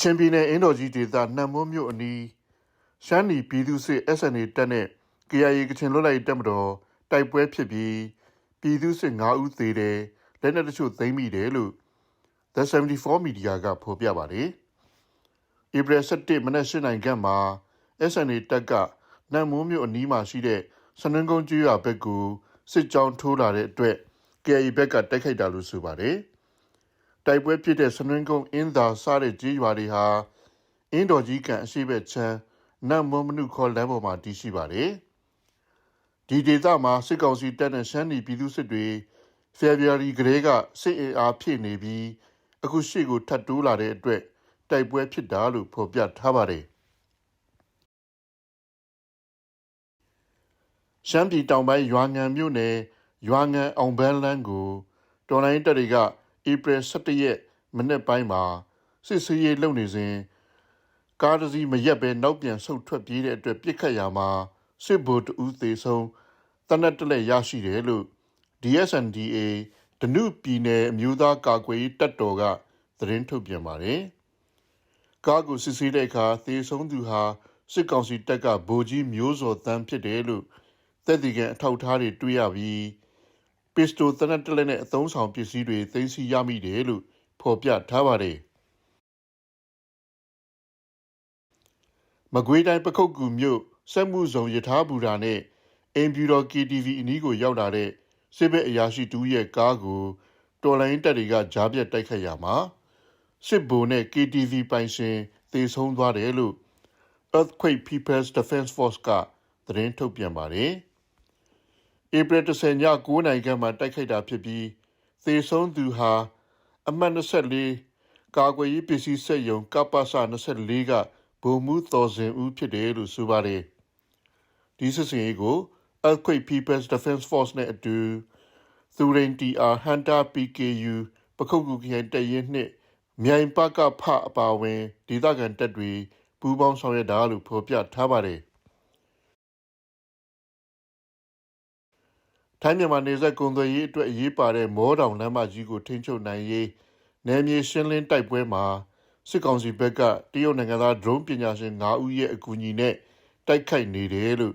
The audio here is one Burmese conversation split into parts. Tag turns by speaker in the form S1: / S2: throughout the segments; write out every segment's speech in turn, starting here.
S1: ချင်ပြည်နယ်အင်းတော်ကြီးဒေသနှံမွန်းမြို့အနီးရှမ်းနီပြည်သူ့စစ် SNA တပ်နဲ့ KIA ကချင်လွတ်လပ်ရေးတပ်မတော်တိုက်ပွဲဖြစ်ပြီးပြည်သူ့စစ်9ဦးသေတယ်လက်နက်တချို့သိမ်းမိတယ်လို့ The 74 Media ကဖော်ပြပါတယ်။ဧပြီ17မနက်8နိုင်ခန့်မှာ SNA တပ်ကနမ်မွန်းမြို့အနီးမှာရှိတဲ့စနန်းကုန်းကျွော်ဘက်ကိုစစ်ကြောင်းထိုးလာတဲ့အတွက် KIA ဘက်ကတိုက်ခိုက်တာလို့ဆိုပါတယ်။ တိုက်ပွဲဖြစ်တဲ့စနန်းကုန်းအင်းသာစတဲ့ကြေးရွာတွေဟာအင်းတော်ကြီးကန်အရှိဘက်ချမ်းနမ်မွန်းမနုခေါ်လမ်းပေါ်မှာတည်ရှိပါတယ်။ဒီဒေသမှာစစ်ကောင်စီတပ်နဲ့ရှမ်းနီပြည်သူစစ်တွေဖေဖော်ဝါရီကလေးကစစ်အင်အားဖြည့်နေပြီးအခုရှေ့ကိုထပ်တိုးလာတဲ့အတွက်တိုက်ပွဲဖြစ်တာလို့ဖော်ပြထားပါတယ်။ရှမ်းပြည်တောင်ပိုင်းရွာငံမြို့နယ်ရွာငံအောင်ဘန်းလန်းကိုတော်လိုင်းတပ်တွေက ဧပြီ17ရက်မနေ့ပိုင်းမှာစစ်ဆေးရေးလုပ်နေစဉ်ကားတစ်စီးမရက်ပဲနောက်ပြန်ဆုတ်ထွက်ပြေးတဲ့အတွက်ပြစ်ခတ်ရမှာစစ်ဗိုလ်တဦးသေဆုံးတနက်တလက်ရရှိတယ်လို့ DSNDA ဒနုပြည်နယ်အမျိုးသားကာကွယ်ရေးတပ်တော်ကသတင်းထုတ်ပြန်ပါတယ်။ကားကိုစစ်ဆေးတဲ့အခါသေဆုံးသူဟာစစ်ကောင်စီတပ်ကဗိုလ်ကြီးမျိုးစော်တန်းဖြစ်တယ်လို့သက်သေခံအထောက်အထားတွေတွေ့ရပြီး ပစ္စတိုတနက်တလက်နဲ့အသုံးဆောင်ပစ္စည်းတွေသိမ်းဆည်းရမိတယ်လို့ဖော်ပြထားပါတယ်။မကွေးတိုင်းပခုတ်ကူမြို့စက်မှုဆောင်ယထာဘူရာနဲ့အင်ဖြူတော် KTV အနီးကိုရောက်လာတဲ့စစ်ဘက်အရာရှိတူရဲ့ကားကိုတော်လိုင်းတပ်တွေကကြားပြတ်တိုက်ခတ်ရမှာစစ်ဗိုလ်နဲ့ KTV ပိုင်ရှင်သေဆုံးသွားတယ်လို့ Earthquake People's Defense Force ကသတင်းထုတ်ပြန်ပါတယ်။ ဧပြီ10ည9နိုင်ခန့်မှာတိုက်ခိုက်တာဖြစ်ပြီးသေဆုံးသူဟာအမှတ်24ကာကွယ်ရေးပစ္စည်းစက်ယုံကပ္ပစ24ကဗိုလ်မှူးတော်စင်ဦးဖြစ်တယ်လို့ဆိုပါတယ်။ဒီစစ်စင်ရေးကို Earthquake People's Defense Force နဲ့အတူသူရင် TR Hunter PKU ပခုတ်ကူခရိုင်တရင်နှစ်မြိုင်ပကဖအပါဝင်ဒေသခံတပ်တွေပူးပေါင်းဆောင်ရွက်တာလို့ဖော်ပြထားပါတယ် ထိုင်းမြန်မာနေဆက်ကုံသွယ်ရေးအတွက်အရေးပါတဲ့မောတောင်လမ်းမကြီးကိုထိန်းချုပ်နိုင်ရေးနယ်မြေရှင်းလင်းတိုက်ပွဲမှာစစ်ကောင်စီဘက်ကတရုတ်နိုင်ငံသားဒရုန်းပညာရှင်9ဦးရဲ့အကူအညီနဲ့တိုက်ခိုက်နေတယ်လို့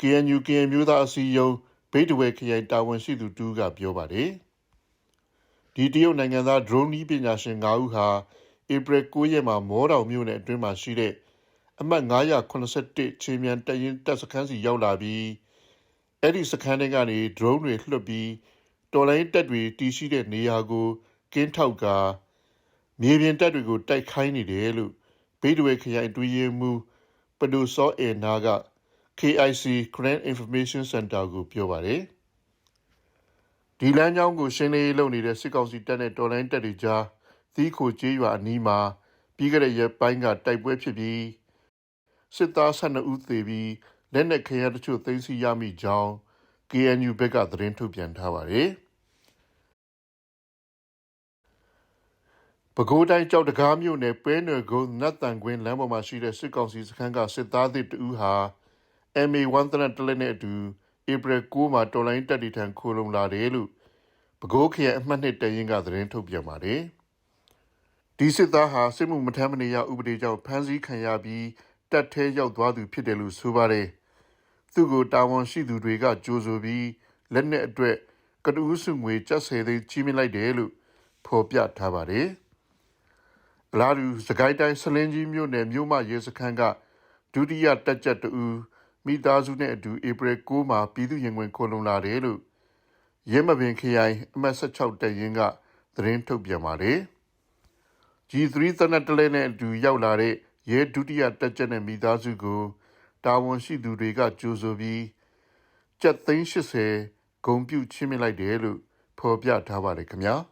S1: KNU KN မျိုးသားအစည်းအရုံးဗိတ်တဝဲခရိုင်တာဝန်ရှိသူတူကပြောပါတယ်ဒီတရုတ်နိုင်ငံသားဒရုန်းနီးပညာရှင်9ဦးဟာဧပြီ9ရက်မှာမောတောင်မြို့နယ်အတွင်းမှာရှိတဲ့အမှတ်981ချင်းမြန်တရင်တပ်စခန်းစီရောက်လာပြီး အဲ့ဒီစခန်းတွေကနေ drone တွေလွှတ်ပြီးတော်လိုင်းတက်တွေတီးရှိတဲ့နေရာကိုကင်းထောက်ကမြေပြင်တက်တွေကိုတိုက်ခိုင်းနေတယ်လို့ဗိဒဝေခရိုင်တွင်းရေးမှုပဒူစောအေနာက KIC Grand Information Center ကိုပြောပါတယ်ဒီလမ်းကြောင်းကိုရှင်းလင်းလုပ်နေတဲ့စစ်ကောင်စီတပ်နဲ့တော်လိုင်းတက်တွေကြားသီးခိုကျေးရွာအနီးမှာပြီးခဲ့တဲ့ရက်ပိုင်းကတိုက်ပွဲဖြစ်ပြီးစစ်သား12ဦးသေပြီး လက်နက်ခဲယမ်းတချို့သိမ်းဆည်းရမိကြောင်း KNU ဘက်ကသတင်းထုတ်ပြန်ထားပါတယ်။ပဲခူးတိုင်းကြောက်တကားမြို့နယ်ပဲနယ်ကုန်းနတ်တန်ကွင်းလမ်းပေါ်မှာရှိတဲ့စစ်ကောင်စီစခန်းကစစ်သားသစ်တဦးဟာ MA1 တနက်တလက်နဲ့အတူဧပြီ9မှာတော်လိုင်းတက်တီထံခိုလုံလာတယ်လို့ပဲခူးခရိုင်အမှတ်နှစ်တရင်ကသတင်းထုတ်ပြန်ပါတယ်။ဒီစစ်သားဟာစစ်မှုမထမ်းမနေရဥပဒေကြောင့်ဖမ်းဆီးခံရပြီးတက်ထဲရောက်သွားသူဖြစ်တယ်လို့ဆိုပါတယ်။ သူ့ကိုတာဝန်ရှိသူတွေကကြိုးဆိုပြီးလက်နက်အတွက်ကတူးစုငွေကျပ်ဆယ်သိန်းချီးမြှင့်လိုက်တယ်လို့ဖော်ပြထားပါတယ်။အလားတူစကိုင်းတိုင်းဆလင်းကြီးမြို့နယ်မြို့မရဲစခန်းကဒုတိယတက်ကြတူမိသားစုနဲ့အတူဧပြီ9မှာပြည်သူရင်ဝင်ခိုလုံလာတယ်လို့ရဲမပင်ခရိုင်အမှတ်16တပ်ရင်းကသတင်းထုတ်ပြန်ပါတယ်။ G3 သနက်တလဲနဲ့အတူရောက်လာတဲ့ရဲဒုတိယတက်ကြနဲ့မိသားစုကို တာဝန်ရှိသူတွေကကြိုးဆိုပြီးကျပ်သိန်း80ဂုံပြုချင်းမြင့်လိုက်တယ်လို့ဖော်ပြထားပါတယ်ခင်ဗျာ။